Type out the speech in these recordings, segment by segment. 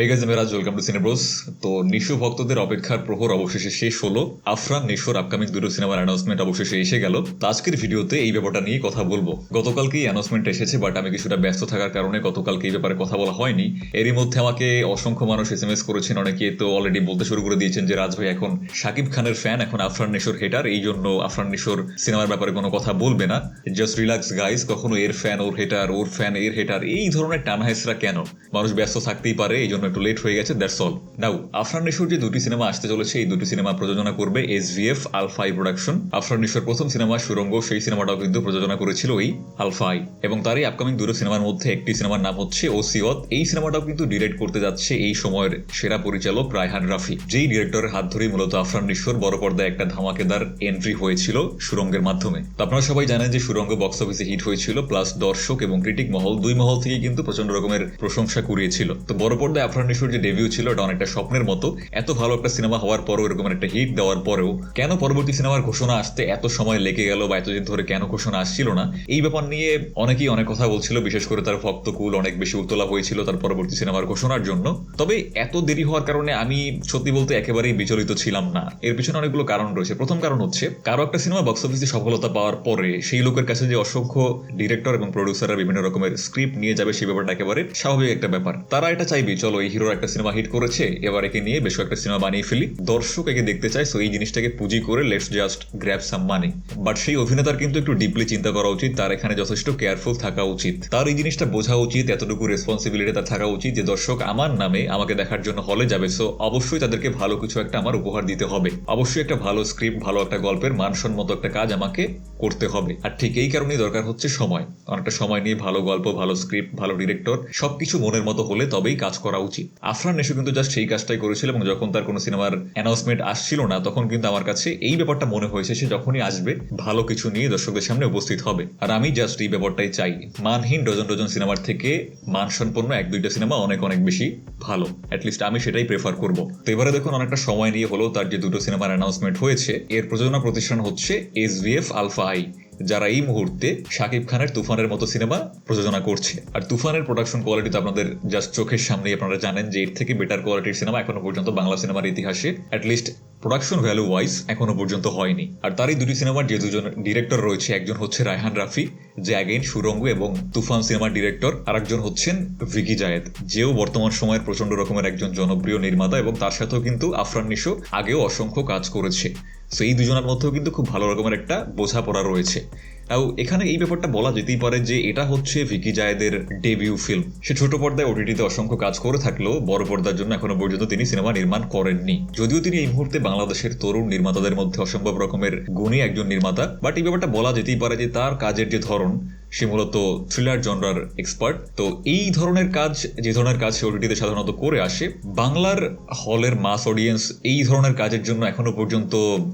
এই গাইজ আমি রাজ welcome to Cinebros তো নিশু ভক্তদের অপেক্ষার প্রহর অবশেষে শেষ হলো। আফরান, নিশোর আপকামিং দুটো সিনেমার অ্যানাউন্সমেন্ট অবশেষে এসে গেল। তো আজকের ভিডিওতে এই ব্যাপারটা নিয়ে কথা বলব। গতকালকেই অ্যানাউন্সমেন্ট এসেছে বাট আমি কিছুটা ব্যস্ত থাকার কারণে গতকালকে এই ব্যাপারে কথা বলা হয়নি। এরই মধ্যে আমাকে অসংখ্য মানুষ এস এম এস করেছেন। অনেকে তো অলরেডি বলতে শুরু করে দিয়েছেন যে, রাজ ভাই, এখন শাকিব খানের ফ্যান এখন আফরান নিশোর হেটার এই জন্য আফরান নিশোর সিনেমার ব্যাপারে কোনো কথা বলবে না। জাস্ট রিল্যাক্স গাইস কখনো এর ফ্যান ওর হেটার ওর ফ্যান এর হেটার এই ধরনের টানাহেসরা কেন? মানুষ ব্যস্ত থাকতেই পারে, এই জন্য একটু লেট হয়ে গেছে দ্যাটস অল নাও আফরান নিশোর যে দুটি সিনেমা আসতে চলেছে, এই দুটি সিনেমা প্রযোজনা করবে S VF Alpha I production Afran নিশোর প্রথম সিনেমা সুরঙ্গ, সেই সিনেমাটাও কিন্তু প্রযোজনা করেছিল ওই আলফাই এবং তারই আপকামিং দুটো সিনেমার মধ্যে একটি সিনেমার নাম হচ্ছে ওসিয়ত এই সিনেমাটাও কিন্তু ডিরেক্ট করতে যাচ্ছে এই সময়ের সেরা পরিচালক রায়হান রাফি। যেই ডিরেক্টরের হাত ধরেই মূলত আফরান নিশোর বড় পর্দায় একটা ধামাকেদার এন্ট্রি হয়েছিল সুরঙ্গের মাধ্যমে। তো আপনারা সবাই জানেন যে সুরঙ্গ বক্স অফিসে হিট হয়েছিল প্লাস দর্শক এবং ক্রিটিক মহল, দুই মহল থেকে কিন্তু প্রচণ্ড রকমের প্রশংসা কুড়িয়েছিল। তো বড় পর্দায় নিশোর যে ডেবিউ ছিল, এটা অনেকটা স্বপ্নের মতো। এত ভালো একটা সিনেমা হওয়ার পরেও, এরকম একটা হিট দেওয়ার পরেও, কেন পরবর্তী সিনেমার ঘোষণা আসতে এত সময় লেগে গেল বা এতদিন ধরে কেন ঘোষণা আসছিল না? এই ব্যাপার নিয়ে অনেকেই অনেক কথা বলছিল, বিশেষ করে তার ভক্তকুল অনেক বেশি উত্তলা হয়েছিল তার পরবর্তী সিনেমার ঘোষণার জন্য। তবে এত দেরি হওয়ার কারণে আমি সত্যি বলতে একেবারেই বিচলিত ছিলাম না। এর পিছনে অনেকগুলো কারণ রয়েছে। প্রথম কারণ হচ্ছে, কারও একটা সিনেমা বক্স অফিসে সফলতা পাওয়ার পরে, সেই লোকের কাছে যে অসংখ্য ডিরেক্টর এবং প্রডিউসাররা বিভিন্ন রকমের স্ক্রিপ্ট নিয়ে যাবে, সেই ব্যাপারটা একেবারে স্বাভাবিক একটা ব্যাপার। তারা এটা চাইবে, চলো এই হিরোর একটা সিনেমা হিট করেছে। এবার একে নিয়ে বেশ একটা সিনেমা বানিয়ে ফেলি। দর্শক একে দেখতে চায় সো এই জিনিসটাকে পুঁজি করে let's just grab some money but সেই অভিনেতার কিন্তু একটু ডিপলি চিন্তা করা উচিত, তার এখানে যথেষ্ট কেয়ারফুল থাকা উচিত। তার এই জিনিসটা বোঝা উচিত, এতটুকু রেসপন্সিবিলিটি তার থাকা উচিত যে, দর্শক, আমার নামে আমাকে দেখার জন্য হলে যাবে সো অবশ্যই তাদেরকে ভালো কিছু একটা আমার উপহার দিতে হবে। অবশ্যই একটা ভালো স্ক্রিপ্ট ভালো একটা গল্পের মানসম্মত একটা কাজ আমাকে করতে হবে। আর ঠিক এই কারণেই দরকার হচ্ছে সময়। অনেকটা সময় নিয়ে ভালো গল্প, ভালো স্ক্রিপ্ট ভালো ডিরেক্টর সবকিছু মনের মতো হলে তবেই কাজ করা উচিত। আফরান নেশু কিন্তু জাস্ট সেই কাজটাই করেছিল এবং যখন তার কোনো সিনেমার অ্যানাউন্সমেন্ট আসছিল না, তখন কিন্তু আমার কাছে এই ব্যাপারটা মনে হয়েছে, সে যখনই আসবে, ভালো কিছু নিয়ে দর্শকদের সামনে উপস্থিত হবে। আর আমি জাস্ট এই ব্যাপারটাই চাই। মানহীন ডজন ডজন সিনেমার থেকে মানসম্পন্ন এক দুইটা সিনেমা অনেক অনেক বেশি ভালো। অ্যাটলিস্ট আমি সেটাই প্রেফার করব। তো এবারে দেখুন, অনেকটা সময় নিয়ে হলো তার যে দুটো সিনেমার অ্যানাউন্সমেন্ট হয়েছে, এর প্রযোজনা প্রতিষ্ঠান হচ্ছে এস ভিএফ আলফা আই যারা এই মুহূর্তে শাকিব খানের তুফানের মতো সিনেমা প্রযোজনা করছে। আর তুফানের প্রোডাকশন কোয়ালিটি তো আপনাদের জাস্ট চোখের সামনে আপনারা জানেন যে এর থেকে বেটার কোয়ালিটির সিনেমা এখনও পর্যন্ত বাংলা সিনেমার ইতিহাসে অ্যাটলিস্ট প্রোডাকশন ভ্যালু ওয়াইজ এখনও পর্যন্ত হয়নি। আর তারই দুটি সিনেমার যে দুজন ডিরেক্টর রয়েছে, একজন হচ্ছে রায়হান রাফি, যে অ্যাগেন সুরঙ্গ এবং তুফান সিনেমার ডিরেক্টর আর একজন হচ্ছেন ভিকি জায়েদ, যেও বর্তমান সময়ের প্রচণ্ড রকমের একজন জনপ্রিয় নির্মাতা এবং তার সাথেও কিন্তু আফরান নিশো আগেও অসংখ্য কাজ করেছে। সো এই দুজনের মধ্যেও কিন্তু খুব ভালো রকমের একটা বোঝাপড়া রয়েছে। তাও এখানে এই ব্যাপারটা বলা যেতেই পারে যে এটা হচ্ছে ভিকি জায়েদের ডেবিউ ফিল্ম সে ছোট পর্দায় ওটিটিতে অসংখ্য কাজ করে থাকলেও বড় পর্দার জন্য এখনও পর্যন্ত তিনি সিনেমা নির্মাণ করেননি। যদিও তিনি এই মুহূর্তে বাংলাদেশের তরুণ নির্মাতাদের মধ্যে অসম্ভব রকমের গুণী একজন নির্মাতা বাট এই ব্যাপারটা বলা যেতেই পারে যে তার কাজের যে ধরন সে মূলত থ্রিলার জনরার এক্সপার্ট তো এই ধরনের কাজ, যে ধরনের কাজ সে ওটিটিতে সাধারণত করে আসে, বাংলার হলের মাস অডিয়েন্স এই ধরনের কাজের জন্য এখনও পর্যন্ত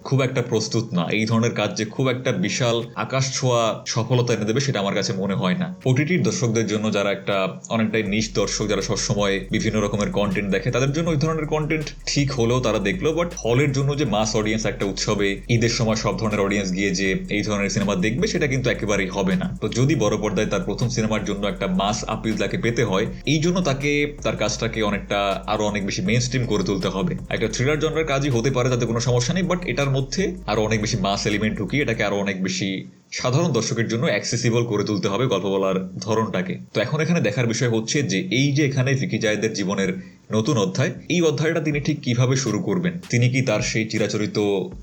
খুব একটা প্রস্তুত না। এই ধরনের কাজ যে খুব একটা বিশাল আকাশ ছোঁয়া সফলতা এনে দেবে, সেটা আমার কাছে মনে হয় না। ওটিটির দর্শকদের জন্য যারা একটা অনেকটাই নিজ দর্শক, যারা সবসময় বিভিন্ন রকমের কন্টেন্ট দেখে, তাদের জন্য ওই ধরনের কন্টেন্ট ঠিক হলেও তারা দেখল বাট হলের জন্য যে মাস অডিয়েন্স একটা উৎসবে ঈদের সময় সব ধরনের অডিয়েন্স গিয়ে যে এই ধরনের সিনেমা দেখবে, সেটা কিন্তু একেবারেই হবে না। তো যদি বড় পর্দায় তার প্রথম সিনেমার জন্য একটা মাস আপিল তাকে পেতে হয়, এই জন্য তাকে, তার কাজটাকে অনেকটা আরও অনেক বেশি মেন স্ট্রিম করে তুলতে হবে। একটা থ্রিলার জনরার কাজই হতে পারে, তাতে কোনো সমস্যা নেই বাট এটার মধ্যে আরও অনেক বেশি মাস এলিমেন্ট ঢুকিয়ে এটাকে আরও অনেক বেশি সাধারণ দর্শকের জন্য অ্যাক্সেসিবল করে তুলতে হবে গল্প বলার ধরনটাকে। তো এখন এখানে দেখার বিষয় হচ্ছে যে, এই যে এখানে ভিকি জায়দের জীবনের নতুন অধ্যায়। এই অধ্যায়টা তিনি ঠিক কীভাবে শুরু করবেন? তিনি কি তার সেই চিরাচরিত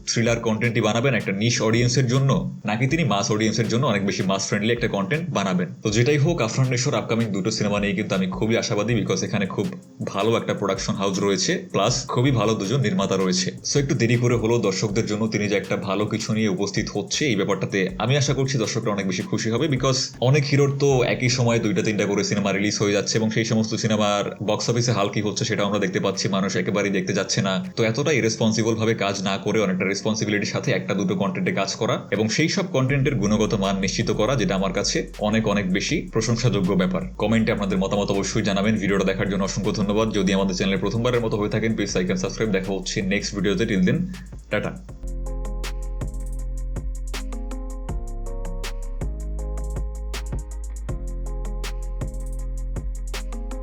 থ্রিলার কন্টেন্টই বানাবেন একটা নিশ অডিয়েন্সের জন্য? নাকি তিনি মাস অডিয়েন্সের জন্য অনেক বেশি মাস ফ্রেন্ডলি একটা কন্টেন্ট বানাবেন? তো যেটাই হোক, আফরান আপকামিং দুটো সিনেমা নিয়ে কিন্তু আমি খুবই আশাবাদী বিকজ এখানে খুব ভালো একটা প্রোডাকশন হাউস রয়েছে প্লাস খুবই ভালো দুজন নির্মাতা রয়েছে। সো একটু দেরি করে হলেও দর্শকদের জন্য তিনি যে একটা ভালো কিছু নিয়ে উপস্থিত হচ্ছে এই ব্যাপারটাতে আমি আশা করছি দর্শকরা অনেক বেশি খুশি হবে বিকজ অনেক হিরোর তো একই সময় দুইটা তিনটা করে সিনেমা রিলিজ হয়ে যাচ্ছে এবং সেই সমস্ত সিনেমার বক্স অফিসে হাল কি হচ্ছে সেটা আমরা দেখতে পাচ্ছি, মানুষ একেবারেই দেখতে যাচ্ছে না। তো এতটাই রেসপন্সিবল ভাবে কাজ না করে অনেকটা রেসপন্সিবিলিটির সাথে একটা দুটো কন্টেন্টে কাজ করা এবং সেই সব কন্টেন্টের গুণগত মান নিশ্চিত করা, যেটা আমার কাছে অনেক অনেক বেশি প্রশংসাযোগ্য ব্যাপার। কমেন্টে আপনাদের মতামত অবশ্যই জানাবেন। ভিডিওটা দেখার জন্য অসংখ্য ধন্যবাদ। যদি আমাদের চ্যানেলে প্রথমবারের মতো হয়ে থাকেন প্লিজ লাইক সাবস্ক্রাইব দেখা হচ্ছে নেক্সট ভিডিওতে টিল দিন টাটা।